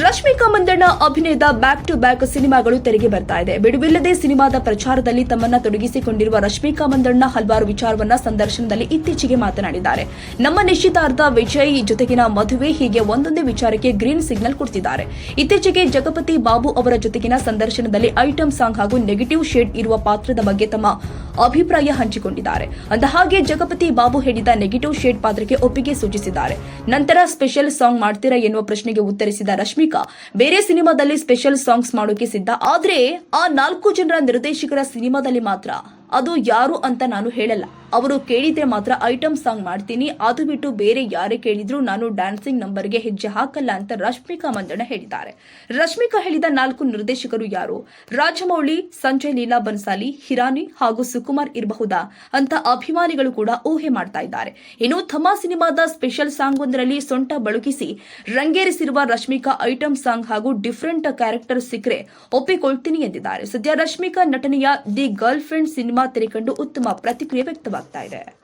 ರಶ್ಮಿಕಾ ಮಂದಣ್ಣ ಅಭಿನಯದ back to back ಸಿನಿಮಾಗಳು ತೆರೆಗೆ ಬರ್ತಾ ಇದೆ. ಬಿಡುವಿಲ್ಲದೆ ಸಿನಿಮಾದ ಪ್ರಚಾರದಲ್ಲಿ ತಮ್ಮನ್ನ ತೊಡಗಿಸಿಕೊಂಡಿರುವ ರಶ್ಮಿಕಾ ಮಂದಣ್ಣ ಹಲವಾರು ವಿಚಾರವನ್ನ ಸಂದರ್ಶನದಲ್ಲಿ ಇತ್ತೀಚೆಗೆ ಮಾತನಾಡಿದ್ದಾರೆ. ನಮ್ಮ ನಿಶ್ಚಿತಾರ್ಥ ವಿಜಯ್ ಜೊತೆಗಿನ ಮದುವೆ ಹೀಗೆ ಒಂದೊಂದೇ ವಿಚಾರಕ್ಕೆ ಗ್ರೀನ್ ಸಿಗ್ನಲ್ ಕೊಡ್ತಿದ್ದಾರೆ. ಇತ್ತೀಚೆಗೆ ಜಗಪತಿ ಬಾಬು ಅವರ ಜೊತೆಗಿನ ಸಂದರ್ಶನದಲ್ಲಿ ಐಟಂ ಸಾಂಗ್ ಹಾಗೂ ನೆಗೆಟಿವ್ ಶೇಡ್ ಇರುವ ಪಾತ್ರದ ಬಗ್ಗೆ ತಮ್ಮ ಅಭಿಪ್ರಾಯ ಹಂಚಿಕೊಂಡಿದ್ದಾರೆ. ಅಂದ ಹಾಗೆ ಜಗಪತಿ ಬಾಬು ಹೇಳಿದ ನೆಗೆಟಿವ್ ಶೇಡ್ ಪಾತ್ರಕ್ಕೆ ಒಪ್ಪಿಗೆ ಸೂಚಿಸಿದ್ದಾರೆ. ನಂತರ ಸ್ಪೆಷಲ್ ಸಾಂಗ್ ಮಾಡ್ತೀರಾ ಎನ್ನುವ ಪ್ರಶ್ನೆಗೆ ಉತ್ತರಿಸಿದ ರಶ್ಮಿಕಾ, ಬೇರೆ ಸಿನಿಮಾದಲ್ಲಿ ಸ್ಪೆಷಲ್ ಸಾಂಗ್ಸ್ ಮಾಡೋಕೆ ಸಿದ್ಧ, ಆದ್ರೆ ಆ ನಾಲ್ಕು ಜನರ ನಿರ್ದೇಶಕರ ಸಿನಿಮಾದಲ್ಲಿ ಮಾತ್ರ ಅದು ಯಾರು ಅಂತ ನಾನು ಹೇಳಲ್ಲ. ಅವರು ಕೇಳಿದ್ರೆ ಮಾತ್ರ ಐಟಮ್ ಸಾಂಗ್ ಮಾಡ್ತೀನಿ. ಅದು ಬಿಟ್ಟು ಬೇರೆ ಯಾರೇ ಕೇಳಿದ್ರು ನಾನು ಡ್ಯಾನ್ಸಿಂಗ್ ನಂಬರ್ಗೆ ಹೆಜ್ಜೆ ಹಾಕಲ್ಲ ಅಂತ ರಶ್ಮಿಕಾ ಮಂದಣ್ಣ ಹೇಳಿದ್ದಾರೆ. ರಶ್ಮಿಕಾ ಹೇಳಿದ ನಾಲ್ಕು ನಿರ್ದೇಶಕರು ಯಾರು? ರಾಜಮೌಳಿ, ಸಂಜಯ್ ಲೀಲಾ ಬನ್ಸಾಲಿ, ಹಿರಾನಿ ಹಾಗೂ ಸುಕುಮಾರ್ ಇರಬಹುದಾ ಅಂತ ಅಭಿಮಾನಿಗಳು ಕೂಡ ಊಹೆ ಮಾಡ್ತಾ ಇದ್ದಾರೆ. ಇನ್ನು ಥಮ ಸಿನಿಮಾದ ಸ್ಪೆಷಲ್ ಸಾಂಗ್ ಒಂದರಲ್ಲಿ ಸೊಂಟ ಬಳುಕಿಸಿ ರಂಗೇರಿಸಿರುವ ರಶ್ಮಿಕಾ ಐಟಮ್ ಸಾಂಗ್ ಹಾಗೂ ಡಿಫರೆಂಟ್ ಕ್ಯಾರೆಕ್ಟರ್ ಸಿಕ್ಕರೆ ಒಪ್ಪಿಕೊಳ್ತೀನಿ ಎಂದಿದ್ದಾರೆ. ಸದ್ಯ ರಶ್ಮಿಕಾ ನಟನೆಯ ದಿ ಗರ್ಲ್ ಫ್ರೆಂಡ್ ಸಿನಿಮಾ ತೆರೆಕಂಡು ಉತ್ತಮ ಪ್ರತಿಕ್ರಿಯೆ ವ್ಯಕ್ತವಾಗ್ತಾ ಇದೆ